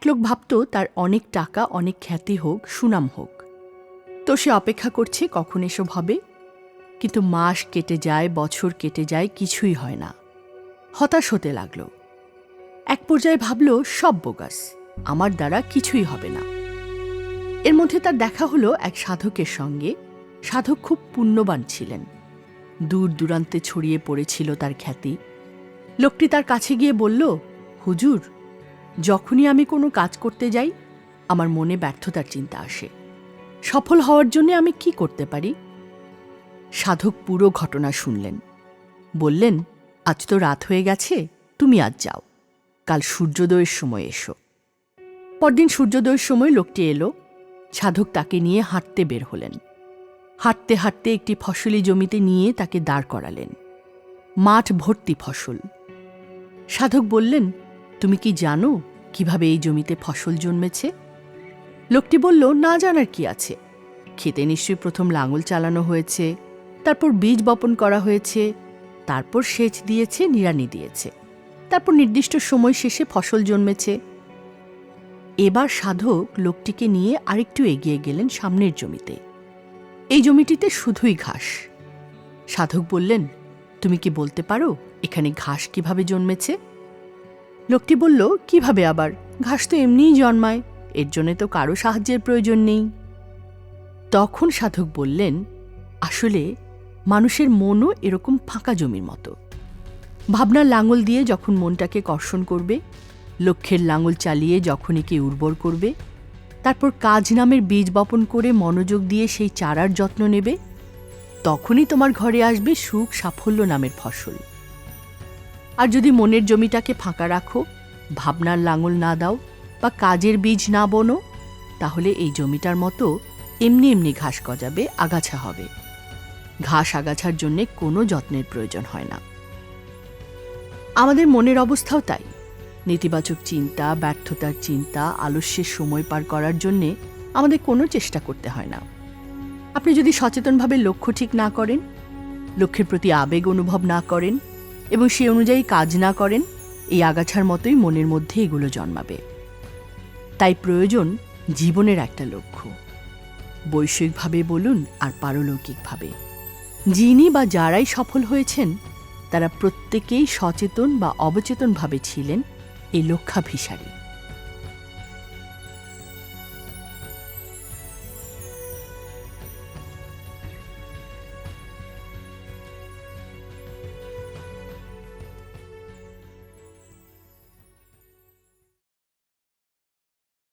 এক লোক ভাবত তার অনেক টাকা, অনেক খ্যাতি হোক, সুনাম হোক। তো সে অপেক্ষা করছে কখন এসব হবে। কিন্তু মাস কেটে যায়, বছর কেটে যায়, কিছুই হয় না। হতাশ হতে লাগল। এক পর্যায়ে ভাবল, সব বোগাস, আমার দ্বারা কিছুই হবে না। এর মধ্যে তার দেখা হলো এক সাধকের সঙ্গে। সাধক খুব পুণ্যবান ছিলেন। দূর দূরান্তে ছড়িয়ে পড়েছিল তার খ্যাতি। লোকটি তার কাছে গিয়ে বলল, হুজুর যখনই আমি কোনো কাজ করতে যাই, আমার মনে ব্যর্থতার চিন্তা আসে। সফল হওয়ার জন্য আমি কি করতে পারি? সাধক পুরো ঘটনা শুনলেন। বললেন, আজ তো রাত হয়ে গেছে, তুমি আজ যাও। কাল সূর্যোদয়ের সময় এসো। পরদিন সূর্যোদয়ের সময় লোকটি এলো। সাধক তাকে নিয়ে হাঁটতে বের হলেন। হাঁটতে হাঁটতে একটি ফসলি জমিতে নিয়ে তাকে দাঁড় করালেন। মাঠ ভর্তি ফসল। সাধক বললেন তুমি কি জানো কীভাবে এই জমিতে ফসল জন্মেছে? লোকটি বলল, না জানার কি আছে? খেতে নিশ্চয়ই প্রথম লাঙল চালানো হয়েছে, তারপর বীজ বপন করা হয়েছে, তারপর সেচ দিয়েছে, নিড়ানি দিয়েছে, তারপর নির্দিষ্ট সময় শেষে ফসল জন্মেছে। এবার সাধক লোকটিকে নিয়ে আরেকটু এগিয়ে গেলেন সামনের জমিতে। এই জমিটিতে শুধুই ঘাস। সাধক বললেন, তুমি কি বলতে পারো এখানে ঘাস কীভাবে জন্মেছে? লোকটি বলল, কীভাবে আবার? ঘাস তো এমনিই জন্মায়, এর জন্য তো কারও সাহায্যের প্রয়োজন নেই। তখন সাধক বললেন, আসলে মানুষের মনও এরকম ফাঁকা জমির মতো। ভাবনার লাঙল দিয়ে যখন মনটাকে কর্ষণ করবে, লক্ষ্যের লাঙল চালিয়ে যখন একে উর্বর করবে, তারপর কাজ নামের বীজ বপন করে মনোযোগ দিয়ে সেই চারার যত্ন নেবে, তখনই তোমার ঘরে আসবে সুখ সাফল্য নামের ফসল। আর যদি মনের জমিটাকে ফাঁকা রাখো, ভাবনার লাঙল না দাও বা কাজের বীজ না বনো, তাহলে এই জমিটার মতো এমনি এমনি ঘাস গজাবে, আগাছা হবে। ঘাস আগাছার জন্যে কোনো যত্নের প্রয়োজন হয় না। আমাদের মনের অবস্থাও তাই। নেতিবাচক চিন্তা, ব্যর্থতার চিন্তা, আলস্যের সময় পার করার জন্যে আমাদের কোনো চেষ্টা করতে হয় না। আপনি যদি সচেতনভাবে লক্ষ্য ঠিক না করেন, লক্ষ্যের প্রতি আবেগ অনুভব না করেন এবং সে অনুযায়ী কাজ না করেন, এই আগাছার মতোই মনের মধ্যে এগুলো জন্মাবে। তাই প্রয়োজন জীবনের একটা লক্ষ্য। বৈষয়িকভাবে বলুন আর পারলৌকিকভাবে। যিনি বা যারাই সফল হয়েছেন, তারা প্রত্যেকেই সচেতন বা অবচেতনভাবে ছিলেন, এই লক্ষ্যাভিসারী।